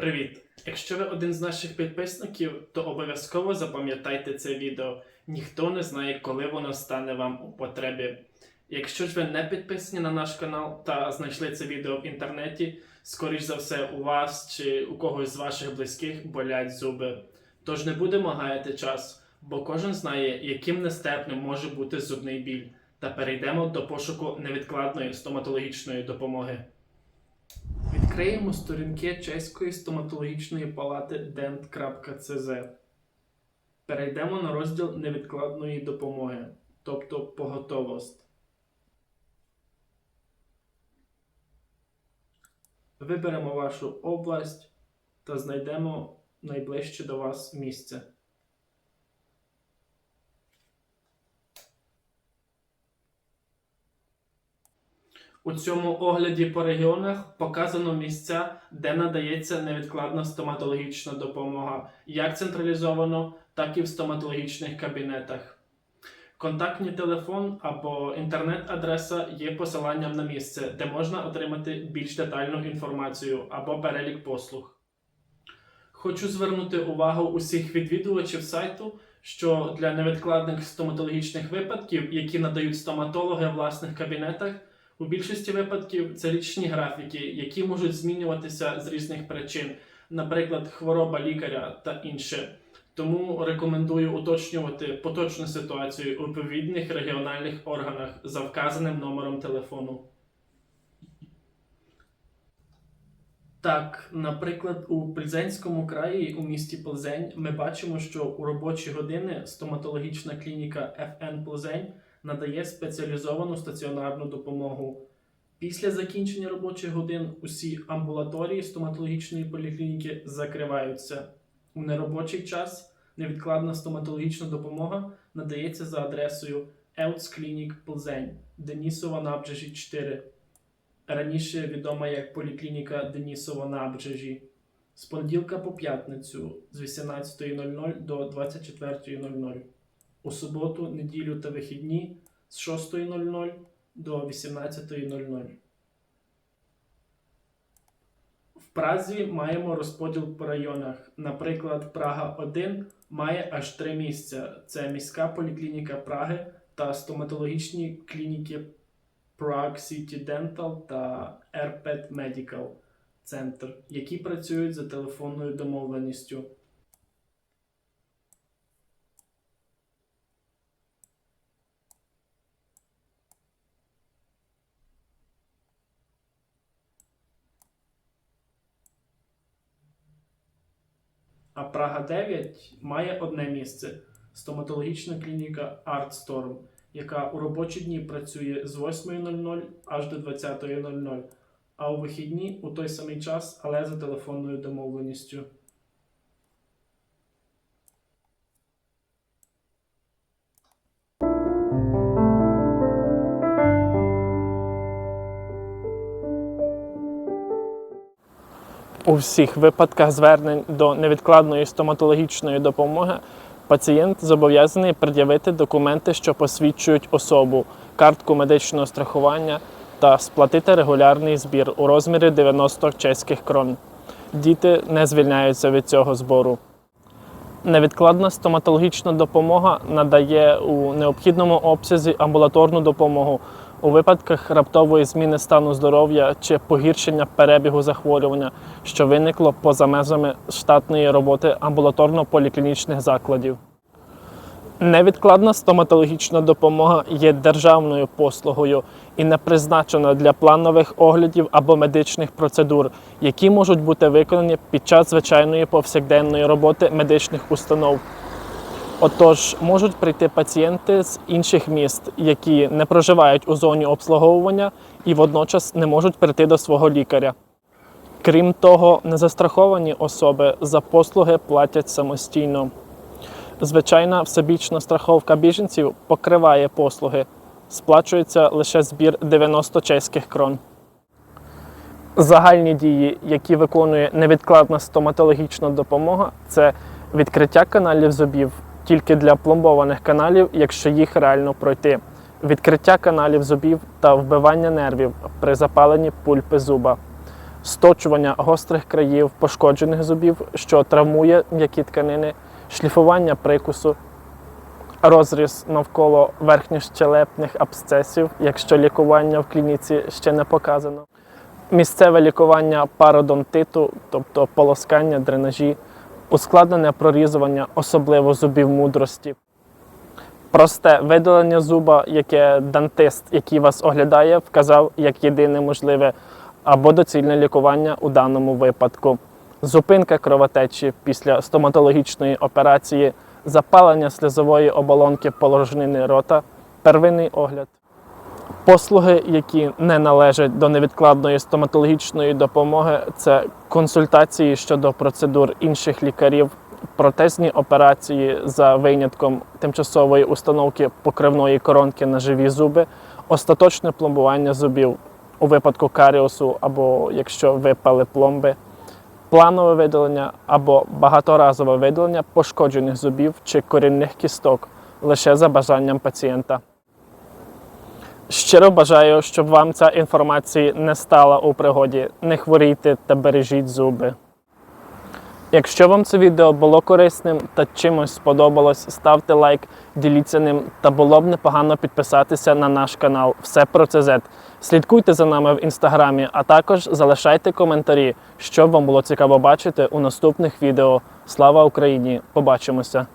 Привіт! Якщо ви один з наших підписників, то обов'язково запам'ятайте це відео. Ніхто не знає, коли воно стане вам у потребі. Якщо ж ви не підписані на наш канал та знайшли це відео в інтернеті, скоріш за все, у вас чи у когось з ваших близьких болять зуби. Тож не будемо гаяти час, бо кожен знає, яким нестерпним може бути зубний біль, та перейдемо до пошуку невідкладної стоматологічної допомоги. Відкриємо сторінки чеської стоматологічної палати dent.cz. Перейдемо на розділ невідкладної допомоги, тобто поготовость. Виберемо вашу область та знайдемо найближче до вас місце. У цьому огляді по регіонах показано місця, де надається невідкладна стоматологічна допомога, як централізовано, так і в стоматологічних кабінетах. Контактний телефон або інтернет-адреса є посиланням на місце, де можна отримати більш детальну інформацію або перелік послуг. Хочу звернути увагу усіх відвідувачів сайту, що для невідкладних стоматологічних випадків, які надають стоматологи в власних кабінетах, у більшості випадків це річні графіки, які можуть змінюватися з різних причин, наприклад, хвороба лікаря та інше. Тому рекомендую уточнювати поточну ситуацію у відповідних регіональних органах за вказаним номером телефону. Так, наприклад, у Плзенському краї у місті Плзень ми бачимо, що у робочі години стоматологічна клініка ФН Плзень надає спеціалізовану стаціонарну допомогу. Після закінчення робочих годин усі амбулаторії стоматологічної поліклініки закриваються. У неробочий час невідкладна стоматологічна допомога надається за адресою Еуцклінік Плзень, Денісова набережі 4. Раніше відома як поліклініка Денісова набережі. З понеділка по п'ятницю з 18.00 до 24.00. У суботу, неділю та вихідні з 6.00 до 18.00. В Празі маємо розподіл по районах. Наприклад, Прага 1 має аж три місця: це міська поліклініка Праги та стоматологічні клініки Prague City Dental та Airpet Medical Center, які працюють за телефонною домовленістю. А Прага 9 має одне місце стоматологічна клініка ArtStorm, яка у робочі дні працює з 8.00 аж до 20.00, а у вихідні у той самий час, але за телефонною домовленістю. У всіх випадках звернень до невідкладної стоматологічної допомоги пацієнт зобов'язаний пред'явити документи, що посвідчують особу, картку медичного страхування та сплатити регулярний збір у розмірі 90 чеських крон. Діти не звільняються від цього збору. Невідкладна стоматологічна допомога надає у необхідному обсязі амбулаторну допомогу у випадках раптової зміни стану здоров'я чи погіршення перебігу захворювання, що виникло поза межами штатної роботи амбулаторно-поліклінічних закладів. Невідкладна стоматологічна допомога є державною послугою і не призначена для планових оглядів або медичних процедур, які можуть бути виконані під час звичайної повсякденної роботи медичних установ. Отож, можуть прийти пацієнти з інших міст, які не проживають у зоні обслуговування і водночас не можуть прийти до свого лікаря. Крім того, незастраховані особи за послуги платять самостійно. Звичайна всебічна страховка біженців покриває послуги. Сплачується лише збір 90 чеських крон. Загальні дії, які виконує невідкладна стоматологічна допомога, це відкриття каналів зубів тільки для пломбованих каналів, якщо їх реально пройти, відкриття каналів зубів та вбивання нервів при запаленні пульпи зуба, сточування гострих країв, пошкоджених зубів, що травмує м'які тканини, шліфування прикусу, розріз навколо верхньощелепних абсцесів, якщо лікування в клініці ще не показано, місцеве лікування пародонтиту, тобто полоскання, дренажі, ускладнене прорізування, особливо зубів мудрості. Просте видалення зуба, яке дантист, який вас оглядає, вказав як єдине можливе або доцільне лікування у даному випадку. Зупинка кровотечі після стоматологічної операції, запалення сльозової оболонки порожнини рота, первинний огляд. Послуги, які не належать до невідкладної стоматологічної допомоги, це консультації щодо процедур інших лікарів, протезні операції за винятком тимчасової установки покривної коронки на живі зуби, остаточне пломбування зубів у випадку каріусу або якщо випали пломби, планове видалення або багаторазове видалення пошкоджених зубів чи корінних кісток лише за бажанням пацієнта. Щиро бажаю, щоб вам ця інформація не стала у пригоді. Не хворійте та бережіть зуби. Якщо вам це відео було корисним та чимось сподобалось, ставте лайк, діліться ним та було б непогано підписатися на наш канал Все про ЦЗ. Слідкуйте за нами в інстаграмі, а також залишайте коментарі, що вам було цікаво бачити у наступних відео. Слава Україні! Побачимося!